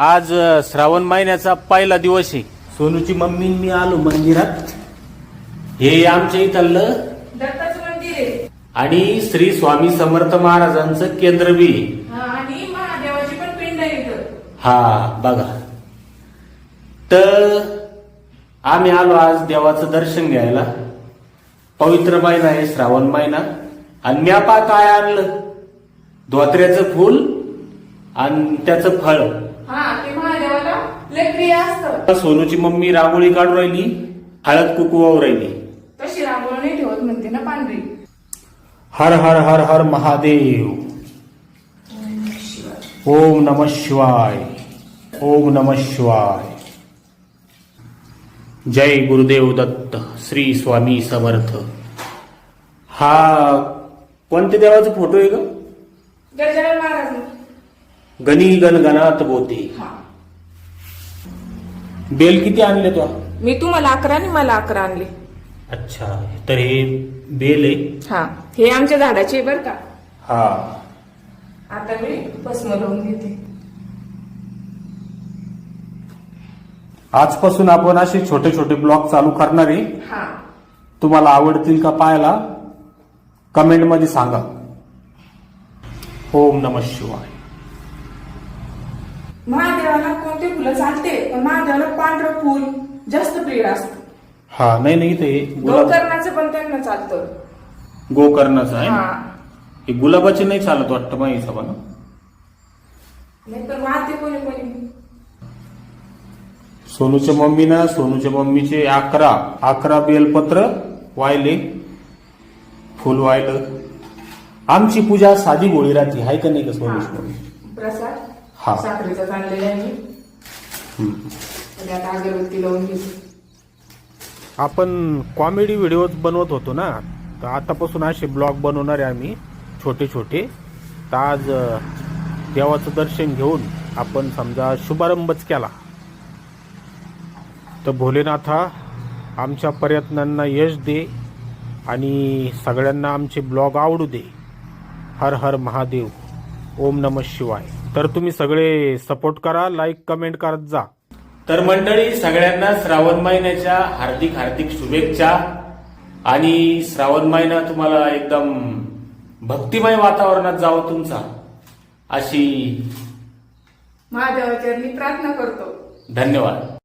आज श्रावण महिन्याचा पहिला दिवस आहे. सोनूची मम्मी आणि मी आलो मंदिरात. हे आमच्या इथलं दत्ताचं मंदिर आहे. आणि श्री स्वामी समर्थ महाराजांचं केंद्र बी आहे. हा, आणि महादेवाची पण पिंड आहे इथं. हा बघा. तर आम्ही आलो आज देवाचं दर्शन घ्यायला. पवित्र महिना आहे श्रावण महिना. आणि म्या पा काय आणलं? धोत्र्याचं फूल आणि त्याचं फळ. असतं. सोनूची मम्मी रांगोळी काढून राहिली हळद कुकू वाहू राहिली. तशी रांगोळी नाही ठेवत म्हणते ना पांढरी. हर हर हर हर महादेव. ओम नम शिवाय. ओम नम शिवाय. जय गुरुदेव दत्त श्री स्वामी समर्थ. हा कोणत्या देवाचा फोटो आहे गजानन महाराज. गणी गणगणात बोते. हा. बेल किती आणले तो? मी तुम्हाला अकरा आणि मला अकरा आणले. अच्छा तर हे बेल आहे? हा हे आमच्या झाडाचे बर का. हा. आता मी भस्म लावून घेते. आजपासून आपण असे छोटे छोटे ब्लॉग चालू करणार आहे. हा. तुम्हाला आवडतील का पाहायला? कमेंटमध्ये सांगा. ओम नम शिवाय. महादेवाला कोणते फुलं चालते? पण महादेवाला पांढरं फुल जास्त प्रिय असतं. हा नाही नाही ते गुलाब गोकर्णाचं पण त्यांना चालतं. गोकर्णाचं आहे हा ना? हे. गुलाबाचे नाही चालत वाटतं माझ्या हिशोबानं. नाही पण वाहते कोणी कोणी? सोनूच्या मम्मीनं सोनूच्या मम्मीचे अकरा अकरा बेलपत्र वाहिले. फुल वाहिलं. आमची पूजा साधी गोळी राहते हाय का नाही का सोनूची मम्मी? हा. साखरेचा चाललेला आहे मी हम्म. आणि आता अगरबत्ती लावून घेते आपण कॉमेडी व्हिडिओज बनवत होतो ना तर आतापासून असे ब्लॉग बनवणार आहे आम्ही छोटे छोटे. तर आज अ, देवाचं दर्शन घेऊन आपण समजा शुभारंभच केला. तर भोलेनाथा आमच्या प्रयत्नांना यश दे आणि सगळ्यांना आमचे ब्लॉग आवडू दे. हर हर महादेव. ओम नम शिवाय. तर तुम्ही सगळे सपोर्ट करा लाईक कमेंट करत जा. तर मंडळी सगळ्यांना श्रावण महिन्याच्या हार्दिक हार्दिक शुभेच्छा. आणि श्रावण महिना तुम्हाला एकदम भक्तिमय वातावरणात जावं तुमचा. अशी महादेवाच्या मी प्रार्थना करतो. धन्यवाद.